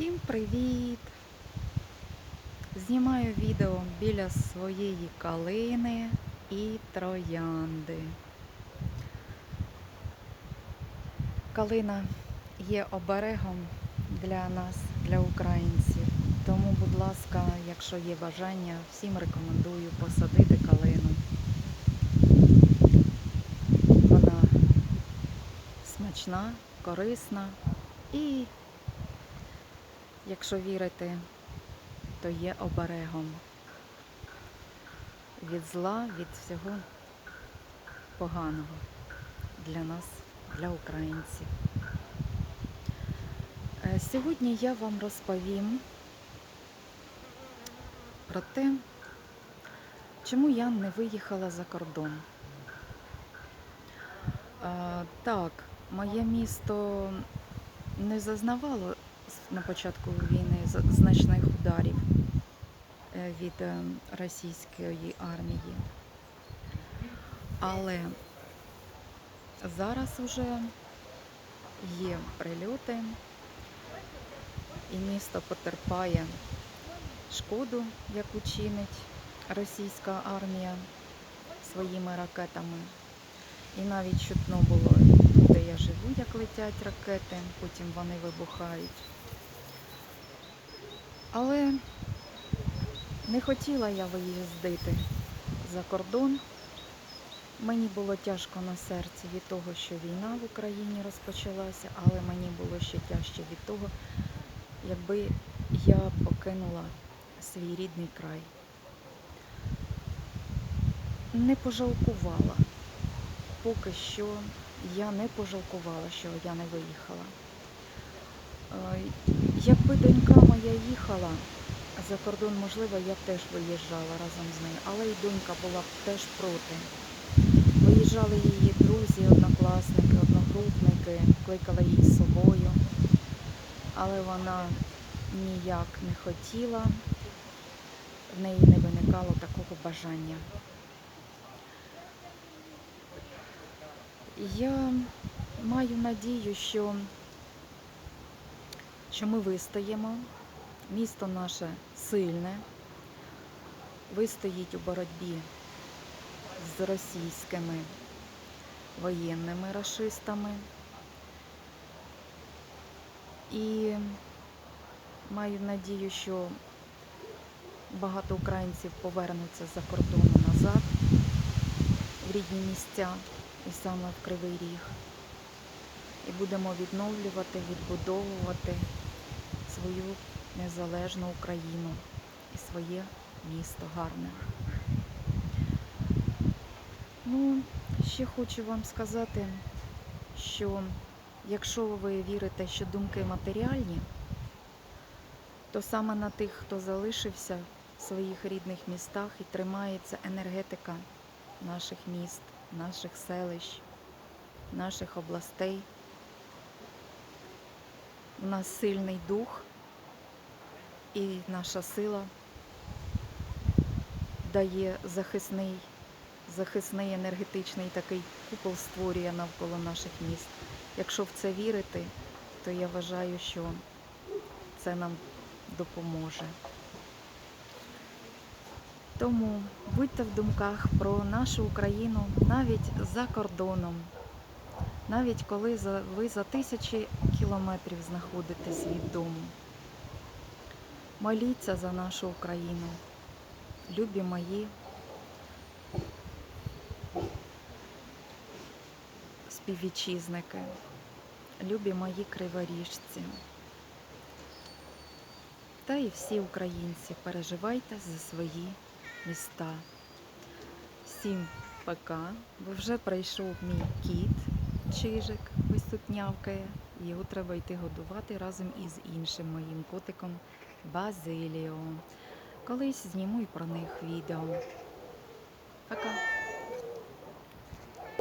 Всім привіт! Знімаю відео біля своєї калини і троянди. Калина є оберегом для нас, для українців. Тому, будь ласка, якщо є бажання, всім рекомендую посадити калину. Вона смачна, корисна і якщо вірити, то є оберегом від зла, від всього поганого для нас, для українців. Е, Сьогодні я вам розповім про те, чому я не виїхала за кордон. Е, Так, моє місто не зазнавало на початку війни значних ударів е, від е, російської армії. Але зараз уже є прильоти, і місто потерпає шкоду, яку чинить російська армія своїми ракетами. І навіть чутно було де я живу, як летять ракети, потім вони вибухають. Але не хотіла я виїздити за кордон. Мені було тяжко на серці від того, що війна в Україні розпочалася, але мені було ще тяжче від того, якби я покинула свій рідний край. Не пожалкувала. Поки що я не пожалкувала, що я не виїхала. Якби донька моя їхала за кордон, можливо, я теж виїжджала разом з нею, але і донька була теж проти. Виїжджали її друзі, однокласники, одногрупники, кликали її з собою, але вона ніяк не хотіла, в неї не виникало такого бажання. Я маю надію, що, що ми вистоїмо. Місто наше сильне, вистоїть у боротьбі з російськими воєнними рашистами. І маю надію, що багато українців повернуться за кордону назад в рідні місця і саме в Кривий Ріг. І будемо відновлювати, відбудовувати свою незалежну Україну і своє місто гарне. Ну, ще хочу вам сказати, що якщо ви вірите, що думки матеріальні, то саме на тих, хто залишився в своїх рідних містах і тримається енергетика наших міст, наших селищ, наших областей. У нас сильний дух і наша сила дає захисний, захисний енергетичний такий купол створює навколо наших міст. Якщо в це вірити, то я вважаю, що це нам допоможе. Тому будьте в думках про нашу Україну навіть за кордоном, навіть коли ви за тисячі кілометрів знаходитесь від дому. Моліться за нашу Україну, любі мої співвітчизники, любі мої криворіжці. Та і всі українці переживайте за свої міста. Всім пока, бо вже прийшов мій кіт, чижик, ось тут нявкає. Його треба йти годувати разом із іншим моїм котиком Базиліо. Колись зніму і про них відео. Пока!